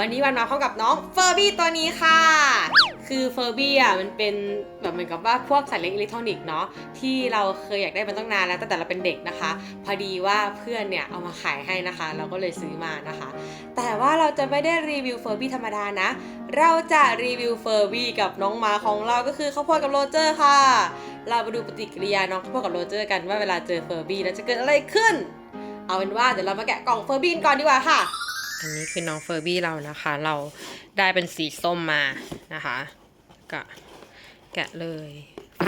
วันนี้วันมาพร้อมกับน้องเฟอร์บี้ตัวนี้ค่ะ คือเฟอร์บี้อะมันเป็นแบบเหมือนกับว่าพวกสัตว์เลี้ยงอิเล็กทรอนิกส์เนาะที่เราเคยอยากได้มันตั้งนานแล้วตั้งแต่เราเป็นเด็กนะคะ พอดีว่าเพื่อนเนี่ยเอามาขายให้นะคะ เราก็เลยซื้อมานะคะ แต่ว่าเราจะไม่ได้รีวิวเฟอร์บี้ธรรมดานะ เราจะรีวิวเฟอร์บี้กับน้องหมาของเราก็คือข้าวโพดกับโรเจอร์ค่ะ เรามาดูปฏิกิริยาน้องข้าวโพดกับโรเจอร์กันว่าเวลาเจอเฟอร์บี้แล้วจะเกิดอะไรขึ้น เอาเป็นว่าเดี๋ยวเรามาแกะกล่องเฟอร์บี้ก่อนดีกว่าค่ะ อันนี้คือน้องเฟอร์บี้เรานะคะ เราได้เป็นสีส้มมานะคะก็แกะเลย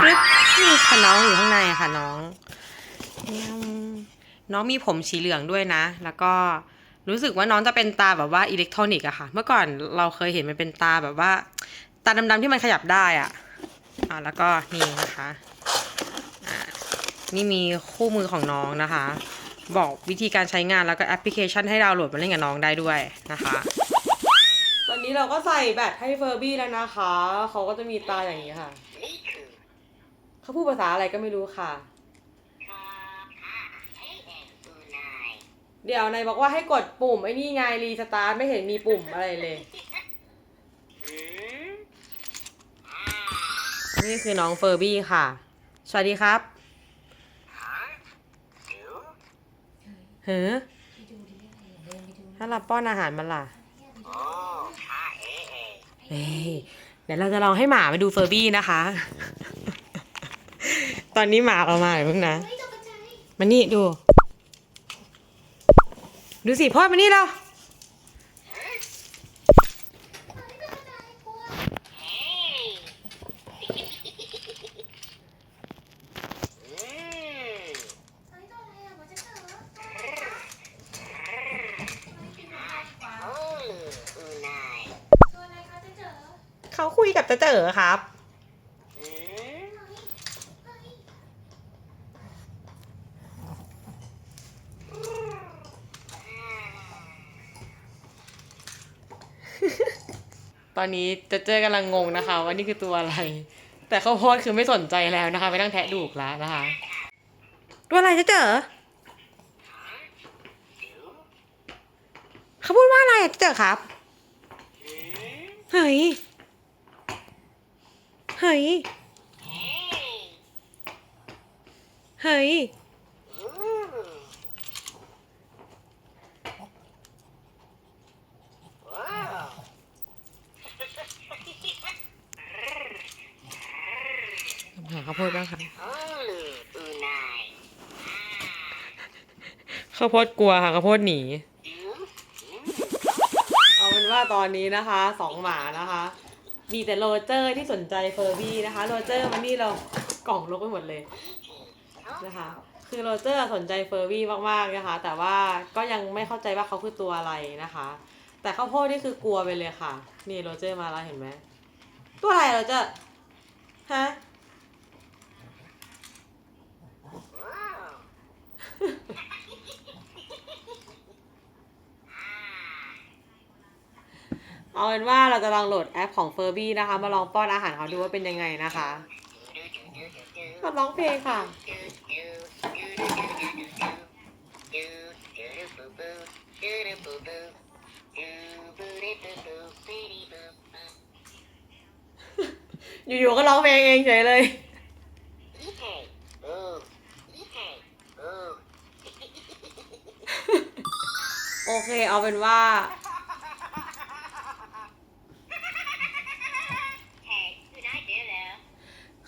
ปึ๊บนี่ค่ะน้องอยู่ข้างในค่ะน้องยังน้องมีผมสีเหลืองด้วยนะ แล้วก็รู้สึกว่าน้องจะเป็นตาแบบว่าอิเล็กทรอนิกส์อะค่ะ เมื่อก่อนเราเคยเห็นมันเป็นตาแบบว่า ตาดำๆที่มันขยับได้อะอ่าแล้วก็นี่นะคะ อ่า นี่มีคู่มือของน้องนะคะ บอกวิธีการใช้งานแล้วก็แอปพลิเคชันให้ดาวน์โหลดมาเล่นกับน้องได้ด้วยนะคะ ตอนนี้เราก็ใส่แบตให้เฟอร์บี้แล้วนะคะ เขาก็จะมีตาอย่างนี้ค่ะนี่คือเขาพูดภาษาอะไรก็ไม่รู้ค่ะคาคาเฮ้เอ็ตูนายเดี๋ยวนายบอกว่าให้กดปุ่มไอ้นี่ไงรีสตาร์ทไม่เห็นมีปุ่มอะไรเลยอืมอ่านี่คือน้องเฟอร์บี้ค่ะ สวัสดีครับ ฮะดู เฮ้อถ้าเราป้อนอาหารมันล่ะโอ้เฮ้ยเดี๋ยวเราจะลองให้หมามาดูเฟอร์บี้นะคะ ตอนนี้หมาเรามาเพิ่งนะ มานี่ดู ดูสิพ่อมานี่เรา เฮ้อืมโอ้อูนาย เขาคุยกับเต๋อเต๋อครับอืมตอนนี้เจเจอกำลังงงนะคะว่านี่คือตัวอะไร แต่ข้าวโพดคือไม่สนใจแล้วนะคะไปนั่งแทะดูกแล้วนะคะ ตัวอะไรเจเจอเขาพูดว่าอะไรอะเจเจอครับอืมเฮ้ย เฮ้ย เฮ้เฮ้ยอืมว้าวหาข้าวโพดบ้างค่ะโอ้อูนายข้าวโพดกลัวค่ะข้าวโพดหนีดูเอาเป็นว่าตอนนี้นะคะสองหมานะคะ มีแต่โรเจอร์ที่สนใจเฟอร์บี้นะคะโรเจอร์มันนี่เรากล่องลกไปหมดเลยนะคะ คือโรเจอร์สนใจเฟอร์บี้มากๆนะคะ แต่ว่าก็ยังไม่เข้าใจว่าเขาคือตัวอะไรนะคะ แต่ข้าวโพดนี่คือกลัวไปเลยค่ะ นี่โรเจอร์มาแล้วเห็นไหมตัวอะไรโรเจอร์ฮะ ว้าว เอาเป็นว่าเราจะลองโหลดแอปของเฟอร์บี้นะคะ มาลองป้อนอาหารเขาดูว่าเป็นยังไงนะคะมาร้องเพลงค่ะอยู่ๆก็ร้องเพลงเองเฉยเลยโอเคเอาเป็นว่า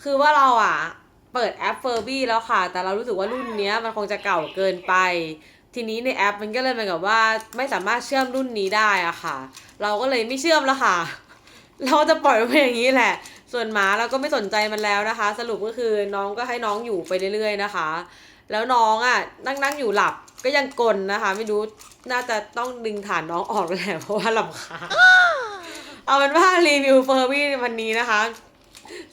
คือว่าเราอะ เปิดแอปเฟอร์บี้แล้วค่ะ แต่เรารู้สึกว่ารุ่นเนี้ยมันคงจะเก่าเกินไป ทีนี้ในแอปมันก็เลยเหมือนกับว่าไม่สามารถเชื่อมรุ่นนี้ได้อะค่ะ เราก็เลยไม่เชื่อมแล้วค่ะ เราจะปล่อยไว้อย่างนี้แหละ ส่วนหมาเราก็ไม่สนใจมันแล้วนะคะ สรุปก็คือน้องก็ให้น้องอยู่ไปเรื่อยๆนะคะ แล้วน้องอะนั่งนั่งอยู่หลับก็ยังกลนนะคะ ไม่รู้น่าจะต้องดึงฐานน้องออกแล้วแหละเพราะว่าลำคาญเอาเป็นว่ารีวิวเฟอร์บี้วันนี้นะคะ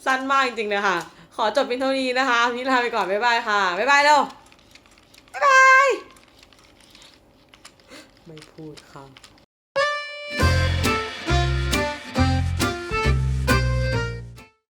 สั้นมากจริงๆเลยค่ะ ขอจบเพียงเท่านี้นะคะวันนี้ลาไปก่อน บ๊ายบายค่ะ บ๊ายบายเร็วบ๊ายบาย ไม่พูดค่ะ